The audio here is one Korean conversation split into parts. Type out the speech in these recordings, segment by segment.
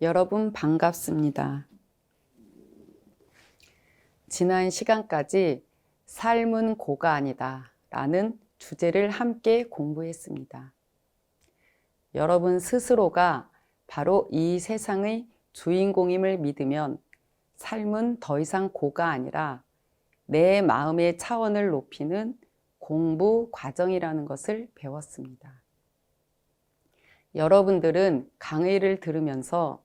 여러분 반갑습니다. 지난 시간까지 삶은 고가 아니다 라는 주제를 함께 공부했습니다. 여러분 스스로가 바로 이 세상의 주인공임을 믿으면 삶은 더 이상 고가 아니라 내 마음의 차원을 높이는 공부 과정이라는 것을 배웠습니다. 여러분들은 강의를 들으면서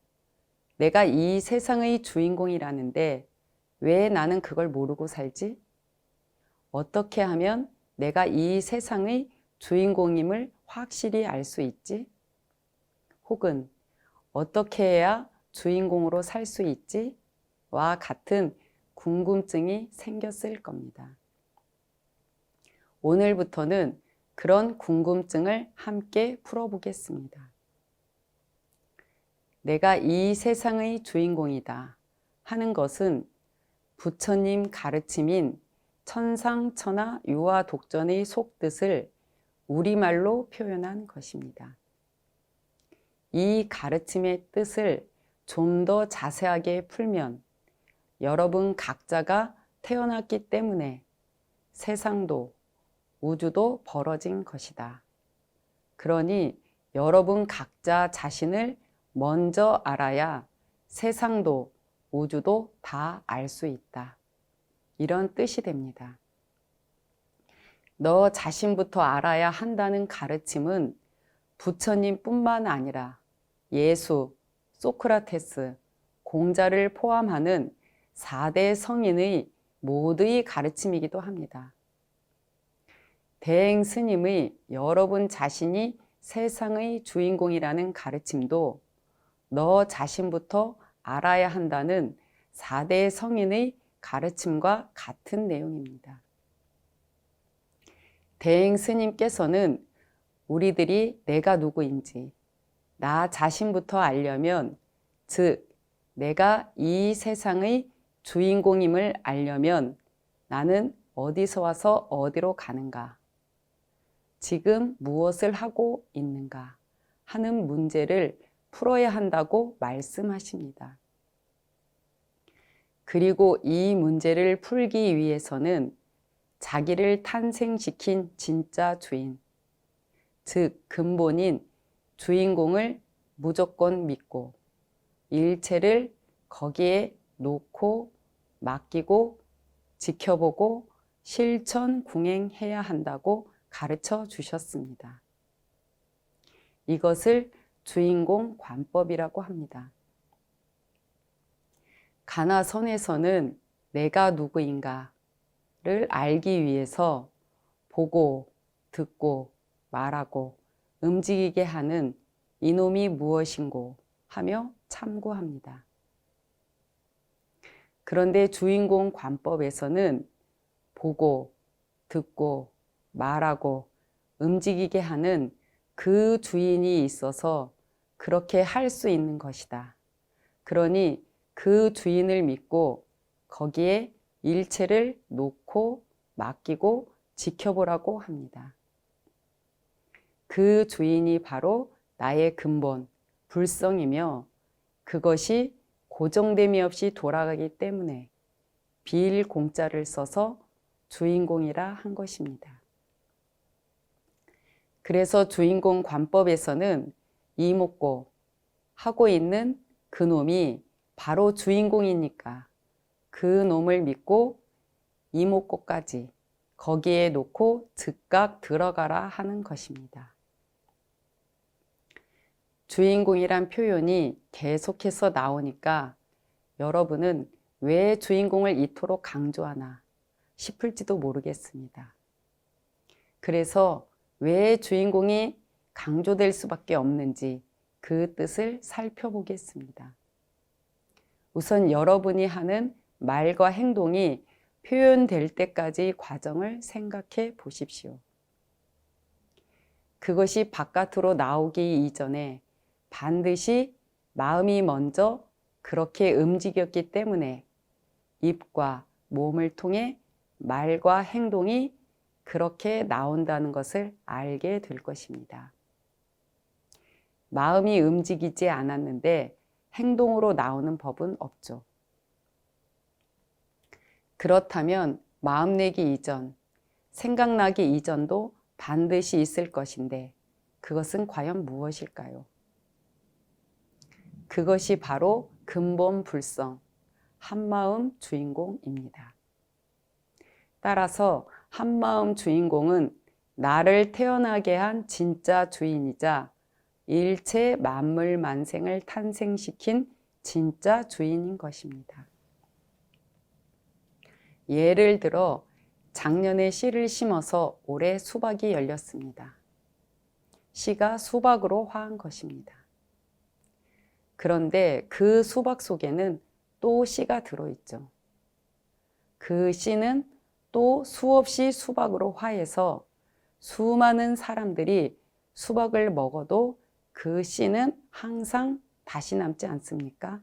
내가 이 세상의 주인공이라는데 왜 나는 그걸 모르고 살지? 어떻게 하면 내가 이 세상의 주인공임을 확실히 알 수 있지? 혹은 어떻게 해야 주인공으로 살 수 있지? 와 같은 궁금증이 생겼을 겁니다. 오늘부터는 그런 궁금증을 함께 풀어보겠습니다. 내가 이 세상의 주인공이다 하는 것은 부처님 가르침인 천상천하 유아 독전의 속뜻을 우리말로 표현한 것입니다. 이 가르침의 뜻을 좀 더 자세하게 풀면 여러분 각자가 태어났기 때문에 세상도 우주도 벌어진 것이다. 그러니 여러분 각자 자신을 먼저 알아야 세상도 우주도 다 알 수 있다. 이런 뜻이 됩니다. 너 자신부터 알아야 한다는 가르침은 부처님 뿐만 아니라 예수, 소크라테스, 공자를 포함하는 4대 성인의 모두의 가르침이기도 합니다. 대행 스님의 여러분 자신이 세상의 주인공이라는 가르침도 너 자신부터 알아야 한다는 4대 성인의 가르침과 같은 내용입니다. 대행 스님께서는 우리들이 내가 누구인지 나 자신부터 알려면 즉 내가 이 세상의 주인공임을 알려면 나는 어디서 와서 어디로 가는가? 지금 무엇을 하고 있는가? 하는 문제를 풀어야 한다고 말씀하십니다. 그리고 이 문제를 풀기 위해서는 자기를 탄생시킨 진짜 주인, 즉 근본인 주인공을 무조건 믿고 일체를 거기에 놓고 맡기고 지켜보고 실천 궁행해야 한다고 가르쳐 주셨습니다. 이것을 주인공 관법이라고 합니다. 가나선에서는 내가 누구인가를 알기 위해서 보고, 듣고, 말하고, 움직이게 하는 이놈이 무엇인고 하며 참고합니다. 그런데 주인공 관법에서는 보고, 듣고, 말하고, 움직이게 하는 그 주인이 있어서 그렇게 할 수 있는 것이다. 그러니 그 주인을 믿고 거기에 일체를 놓고 맡기고 지켜보라고 합니다. 그 주인이 바로 나의 근본, 불성이며 그것이 고정됨이 없이 돌아가기 때문에 비일 공자를 써서 주인공이라 한 것입니다. 그래서 주인공 관법에서는 이목고 하고 있는 그 놈이 바로 주인공이니까 그 놈을 믿고 이목고까지 거기에 놓고 즉각 들어가라 하는 것입니다. 주인공이란 표현이 계속해서 나오니까 여러분은 왜 주인공을 이토록 강조하나 싶을지도 모르겠습니다. 그래서 왜 주인공이 강조될 수밖에 없는지 그 뜻을 살펴보겠습니다. 우선 여러분이 하는 말과 행동이 표현될 때까지 과정을 생각해 보십시오. 그것이 바깥으로 나오기 이전에 반드시 마음이 먼저 그렇게 움직였기 때문에 입과 몸을 통해 말과 행동이 그렇게 나온다는 것을 알게 될 것입니다. 마음이 움직이지 않았는데 행동으로 나오는 법은 없죠. 그렇다면 마음 내기 이전, 생각나기 이전도 반드시 있을 것인데 그것은 과연 무엇일까요? 그것이 바로 근본 불성, 한마음 주인공입니다. 따라서 한마음 주인공은 나를 태어나게 한 진짜 주인이자 일체 만물 만생을 탄생시킨 진짜 주인인 것입니다. 예를 들어 작년에 씨를 심어서 올해 수박이 열렸습니다. 씨가 수박으로 화한 것입니다. 그런데 그 수박 속에는 또 씨가 들어있죠. 그 씨는 또 수없이 수박으로 화해서 수많은 사람들이 수박을 먹어도 그 씨는 항상 다시 남지 않습니까?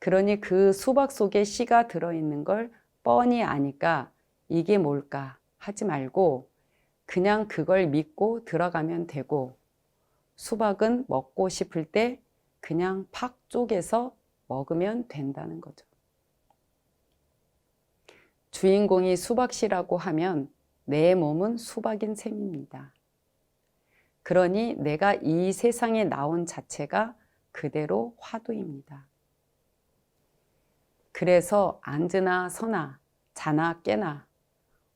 그러니 그 수박 속에 씨가 들어있는 걸 뻔히 아니까 이게 뭘까 하지 말고 그냥 그걸 믿고 들어가면 되고 수박은 먹고 싶을 때 그냥 팍 쪼개서 먹으면 된다는 거죠. 주인공이 수박씨라고 하면 내 몸은 수박인 셈입니다. 그러니 내가 이 세상에 나온 자체가 그대로 화두입니다. 그래서 앉으나 서나 자나 깨나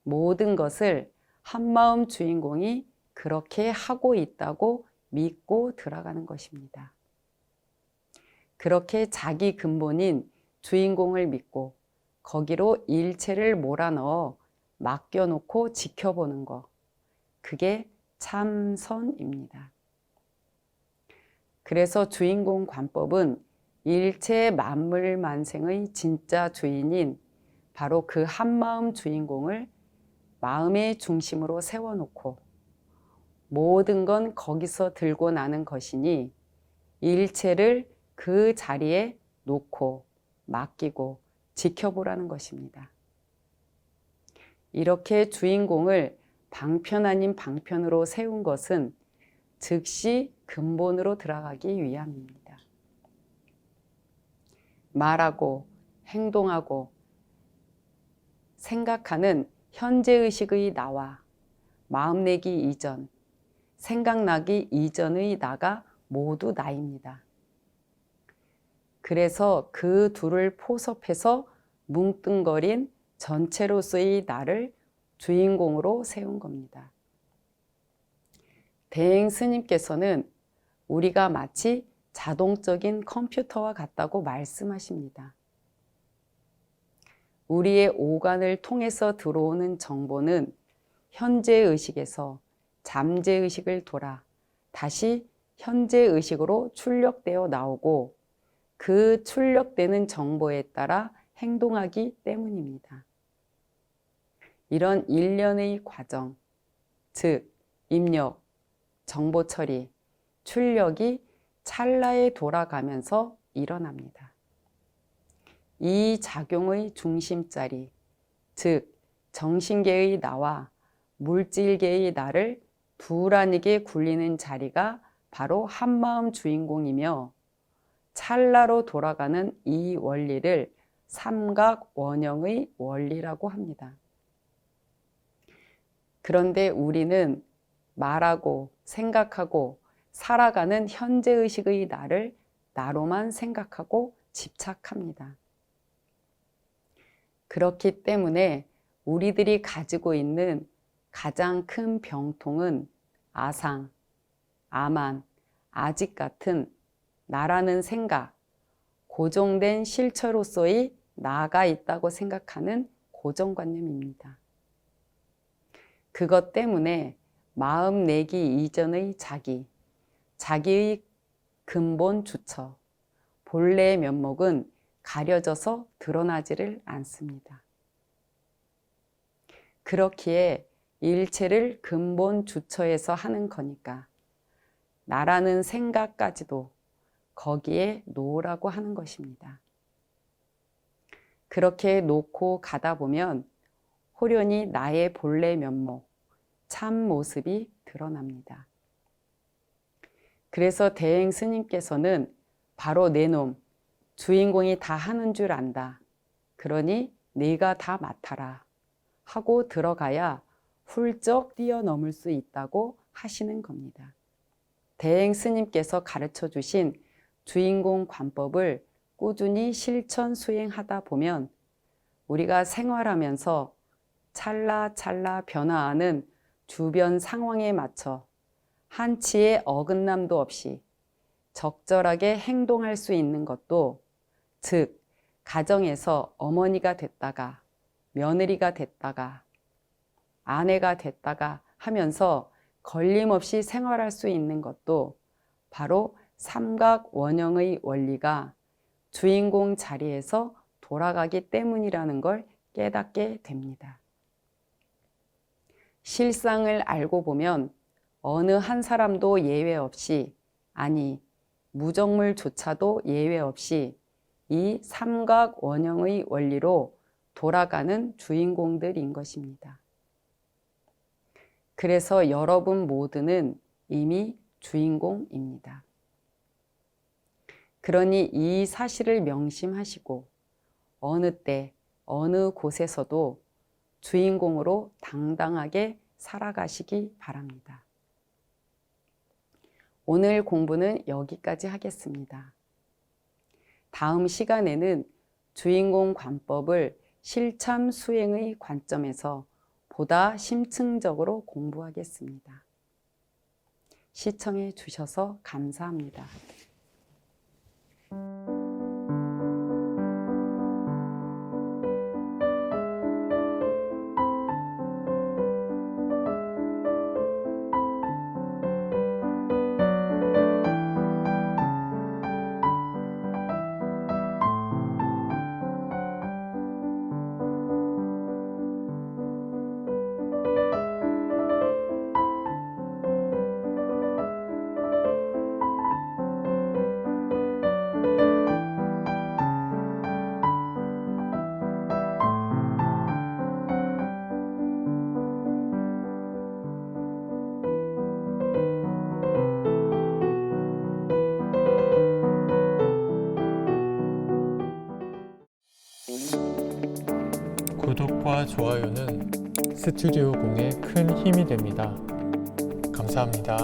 모든 것을 한마음 주인공이 그렇게 하고 있다고 믿고 들어가는 것입니다. 그렇게 자기 근본인 주인공을 믿고 거기로 일체를 몰아넣어 맡겨놓고 지켜보는 것. 그게 참선입니다. 그래서 주인공 관법은 일체 만물 만생의 진짜 주인인 바로 그 한마음 주인공을 마음의 중심으로 세워놓고 모든 건 거기서 들고 나는 것이니 일체를 그 자리에 놓고 맡기고 지켜보라는 것입니다. 이렇게 주인공을 방편 아닌 방편으로 세운 것은 즉시 근본으로 들어가기 위함입니다. 말하고 행동하고 생각하는 현재의식의 나와 마음내기 이전, 생각나기 이전의 나가 모두 나입니다. 그래서 그 둘을 포섭해서 뭉뚱거린 전체로서의 나를 주인공으로 세운 겁니다. 대행 스님께서는 우리가 마치 자동적인 컴퓨터와 같다고 말씀하십니다. 우리의 오간을 통해서 들어오는 정보는 현재의식에서 잠재의식을 돌아 다시 현재의식으로 출력되어 나오고 그 출력되는 정보에 따라 행동하기 때문입니다. 이런 일련의 과정, 즉, 입력, 정보 처리, 출력이 찰나에 돌아가면서 일어납니다. 이 작용의 중심자리, 즉, 정신계의 나와 물질계의 나를 두란하게 굴리는 자리가 바로 한마음 주인공이며 찰나로 돌아가는 이 원리를 삼각 원형의 원리라고 합니다. 그런데 우리는 말하고 생각하고 살아가는 현재의식의 나를 나로만 생각하고 집착합니다. 그렇기 때문에 우리들이 가지고 있는 가장 큰 병통은 아상, 아만, 아직 같은 나라는 생각, 고정된 실체로서의 나가 있다고 생각하는 고정관념입니다. 그것 때문에 마음 내기 이전의 자기, 자기의 근본 주처, 본래의 면목은 가려져서 드러나지를 않습니다. 그렇기에 일체를 근본 주처에서 하는 거니까 나라는 생각까지도 거기에 놓으라고 하는 것입니다. 그렇게 놓고 가다 보면 호련히 나의 본래 면목, 참 모습이 드러납니다. 그래서 대행 스님께서는 바로 내 놈. 주인공이 다 하는 줄 안다. 그러니 네가 다 맡아라. 하고 들어가야 훌쩍 뛰어넘을 수 있다고 하시는 겁니다. 대행 스님께서 가르쳐 주신 주인공 관법을 꾸준히 실천 수행하다 보면 우리가 생활하면서 찰나찰나 변화하는 주변 상황에 맞춰 한치의 어긋남도 없이 적절하게 행동할 수 있는 것도 즉 가정에서 어머니가 됐다가 며느리가 됐다가 아내가 됐다가 하면서 걸림없이 생활할 수 있는 것도 바로 삼각 원형의 원리가 주인공 자리에서 돌아가기 때문이라는 걸 깨닫게 됩니다. 실상을 알고 보면 어느 한 사람도 예외 없이 아니 무정물조차도 예외 없이 이 삼각 원형의 원리로 돌아가는 주인공들인 것입니다. 그래서 여러분 모두는 이미 주인공입니다. 그러니 이 사실을 명심하시고 어느 때, 어느 곳에서도 주인공으로 당당하게 살아가시기 바랍니다. 오늘 공부는 여기까지 하겠습니다. 다음 시간에는 주인공 관법을 실참 수행의 관점에서 보다 심층적으로 공부하겠습니다. 시청해 주셔서 감사합니다. 구독과 좋아요는 스튜디오 공에 큰 힘이 됩니다. 감사합니다.